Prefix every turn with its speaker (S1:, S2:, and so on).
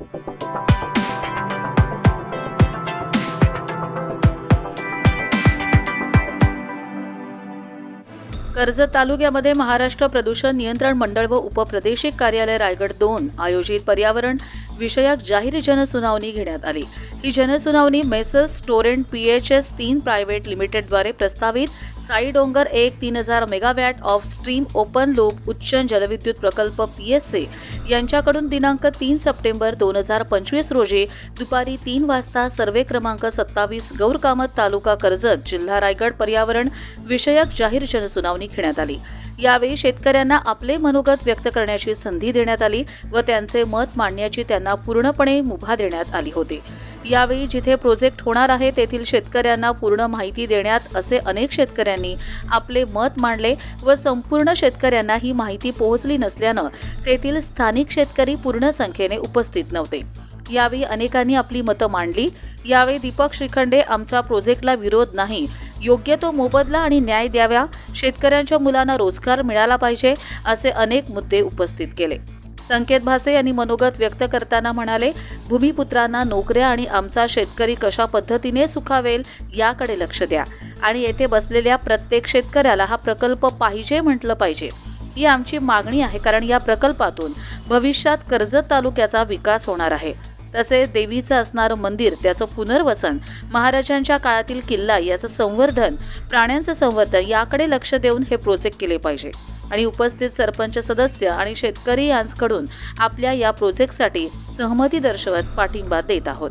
S1: Thank you. Karjat तालुक्यामध्ये महाराष्ट्र प्रदूषण नियंत्रण मंडळ व उपप्रादेशिक कार्यालय रायगड दोन आयोजित पर्यावरण विषयक जाहीर जनसुनावणी घेण्यात आली. ही जनसुनावणी मेसर्स टोरेंट एस तीन प्रायव्हेट लिमिटेडद्वारे प्रस्तावित साई डोंगर एक तीन हजार megawatt off stream open loop उच्च जलविद्युत प्रकल्प पी एस ए यांच्याकडून दिनांक तीन सप्टेंबर दोन हजार पंचवीस रोजी दुपारी तीन वाजता सर्वे क्रमांक सत्तावीस गौरकामत तालुका कर्जत जिल्हा रायगड पर्यावरण विषयक जाहीर जनसुनावणी घेण्यात आली. यावेळी शेतकऱ्यांना आपले मनोगत व्यक्त करण्याची संधी देण्यात आली व त्यांचे मत मांडण्याची त्यांना पूर्णपणे मुभा देण्यात आली होती. यावेळी जिथे प्रोजेक्ट होणार आहे तेथील शेतकऱ्यांना पूर्ण माहिती देण्यात असे अनेक शेतकऱ्यांनी आपले मत मांडले व संपूर्ण शेतकऱ्यांना ही माहिती पोहोचली नसल्यानं तेथील स्थानिक शेतकरी पूर्ण संख्येने उपस्थित नव्हते. यावेळी अनेकांनी आपली मतं मांडली. यावेळी दीपक श्रीखंडे आमचा प्रोजेक्टला विरोध नाही योग्य तो मोबदला आणि न्याय द्याव्या शेतकऱ्यांच्या मुलांना रोजगार मिळाला पाहिजे असे अनेक मुद्दे उपस्थित केले. संकेत भासे यांनी मनोगत व्यक्त करताना म्हणाले भूमिपुत्रांना नोकऱ्या आणि आमचा शेतकरी कशा पद्धतीने सुखावेल याकडे लक्ष द्या. आणि येथे बसलेल्या प्रत्येक शेतकऱ्याला हा प्रकल्प पाहिजे म्हटलं पाहिजे. ही आमची मागणी आहे कारण या प्रकल्पातून भविष्यात कर्जत तालुक्याचा विकास होणार आहे. तसेच देवीचं असणारं मंदिर त्याचं पुनर्वसन महाराजांच्या काळातील किल्ला याचं संवर्धन प्राण्यांचं संवर्धन याकडे लक्ष देऊन हे प्रोजेक्ट केले पाहिजे. आणि उपस्थित सरपंच सदस्य आणि शेतकरी यांकडून आपल्या या प्रोजेक्टसाठी सहमती दर्शवत पाठिंबा देत आहोत.